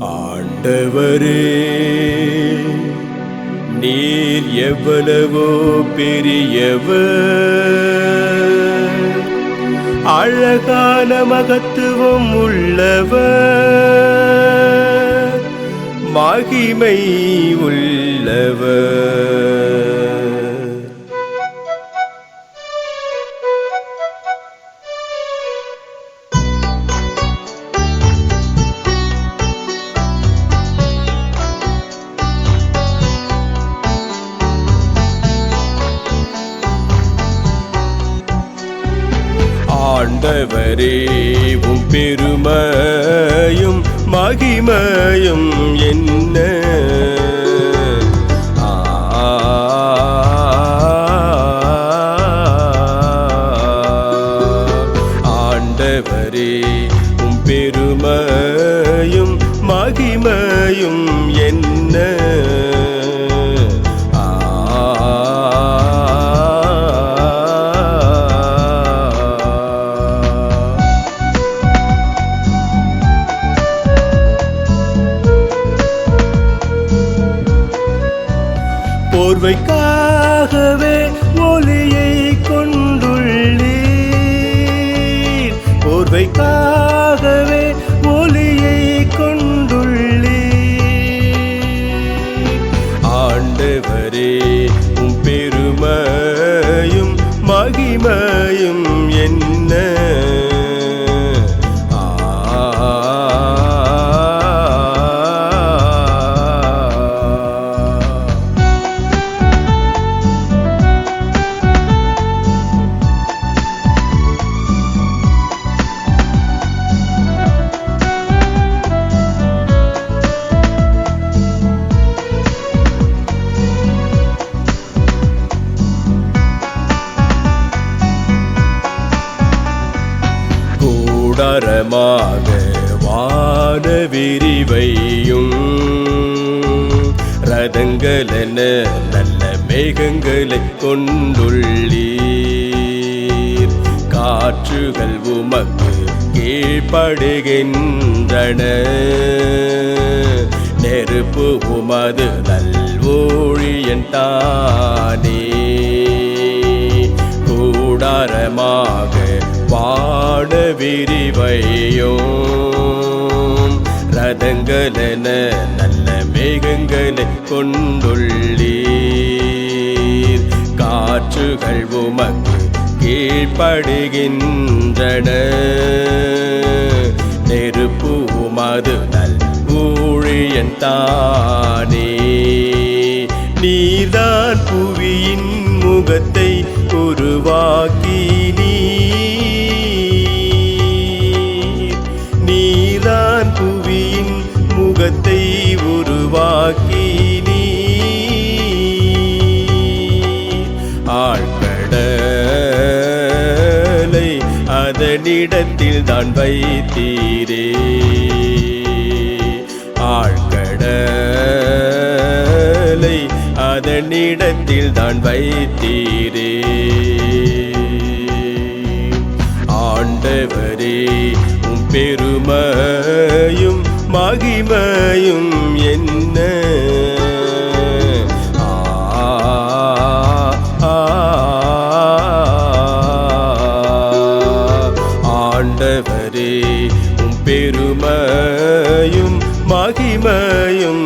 ஆண்டவரே நீர் எவ்வளவோ பெரியவர். அழகான மகத்துவம் உள்ளவர். மகிமை உள்ளவர். ஆண்டவரே உம் பெருமையும் மகிமையும் என் போர்வைக்காகவே ஒளியை கொண்டுள்ளீர். போர்வைக்காக கூடரமாக வான விரிவையும் ரதங்களென நல்ல மேகங்களை கொண்டுள்ளீர். காற்றுகள் உமக்கு கீழ்ப்படுகின்றன. நெருப்பு உமது நல்வூழியன் தானே. கூடாரமாக பாட விரிவையோ ரதங்களென நல்ல மேகங்களை கொண்டுள்ளீர். காற்றுகள் உமக்கு கீழ்ப்படுகின்றன. நெருப்பு உமது நல் ஊழியன் தானே. நீதான் புவியின் முகத்தை உருவாக்கி உருவாக்கி நீர். ஆழ்கடலை அதனிடத்தில் தான் வைத்தீரே. ஆழ்கடலை அதனிடத்தில் தான் வைத்தீரே. ஆண்டவரே பெருமையும் மகிமையும் என்ன ஆண்டவரே உம் பெருமையும் மகிமையும்